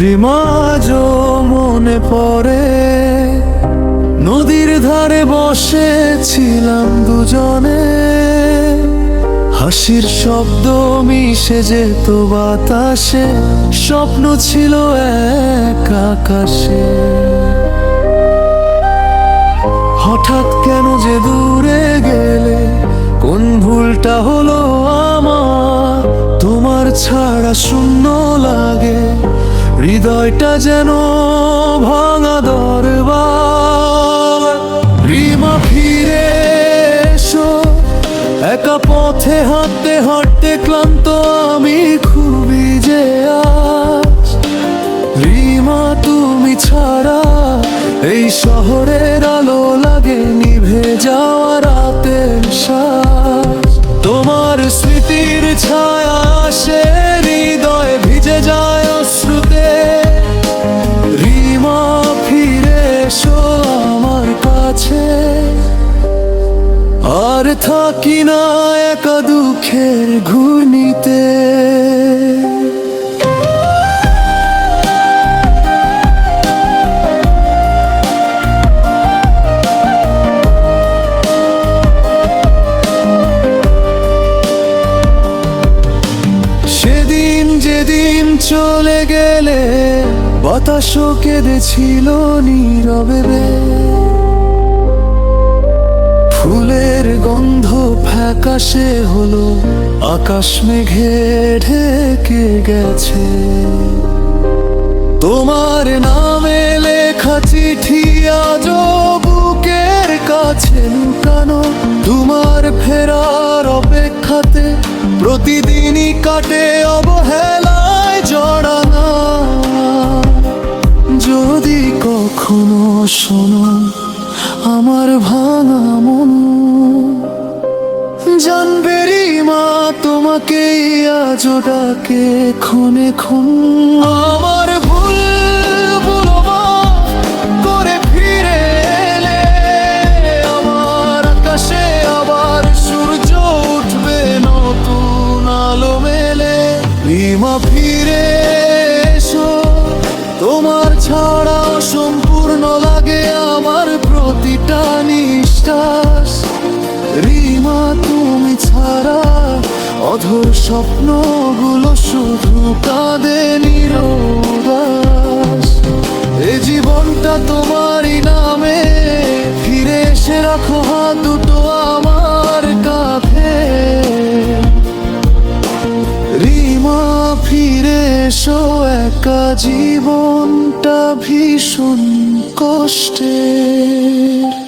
রিমাজও মনে পড়ে। নদীর ধারে বসেছিলাম দুজনে। হাসির শব্দ মিশে যেত বাতাসে, স্বপ্ন ছিল এক আকাশে। হঠাৎ কেন যে দূরে গেলে, কোন ভুলটা হলো আমার? তোমার ছাড়া শূন্য লাগে। হৃদয়টা যেন ভাঙা দরবার। রিমা, ফিরে এসো। একা পথে হাঁটতে হাঁটতে ক্লান্ত আমি খুবই যে আজ। রিমা, তুমি ছাড়া এই শহরের আলো লাগে নিভে যাওয়া রাতের শ্বাস তোমার স্মৃতির ছায়া আর থাকি না একা দুঃখের ঘূর্ণিতে সেদিন যেদিন চলে গেলে বাতাসও কেঁদেছিল নীরবে রে। ফ্যাকাশে হলো আকাশ মেঘে ঢেকে গেছে। তোমার নামে লেখা চিঠি আজও বুকের কাছে লুকানো। তোমার ফেরার অপেক্ষাতে প্রতিদিনই কাটে অবহেলায় জড়ানো। যদি কখনো শোনো, আমার ভাঙা মন জানবেরি মা তোমাকে আজ ডাকে ক্ষণে ক্ষণ আমার ভুল করে ফিরে এলে আমার আবার সূর্য উঠবে রিমা ফিরে তোমার ছাড়া লাগে আমার প্রতিটা নিঃশ্বাস। রিমা তুমি ছাড়া অধর স্বপ্নগুলো শুধু কাঁদে নিরোদাস এ জীবনটা তোমারই নামে, ফিরে এসে রাখো হাত দুটো আমার কাঁধে। রিমা, ফিরে এসো, একা জীবনটা ভীষণ কষ্টের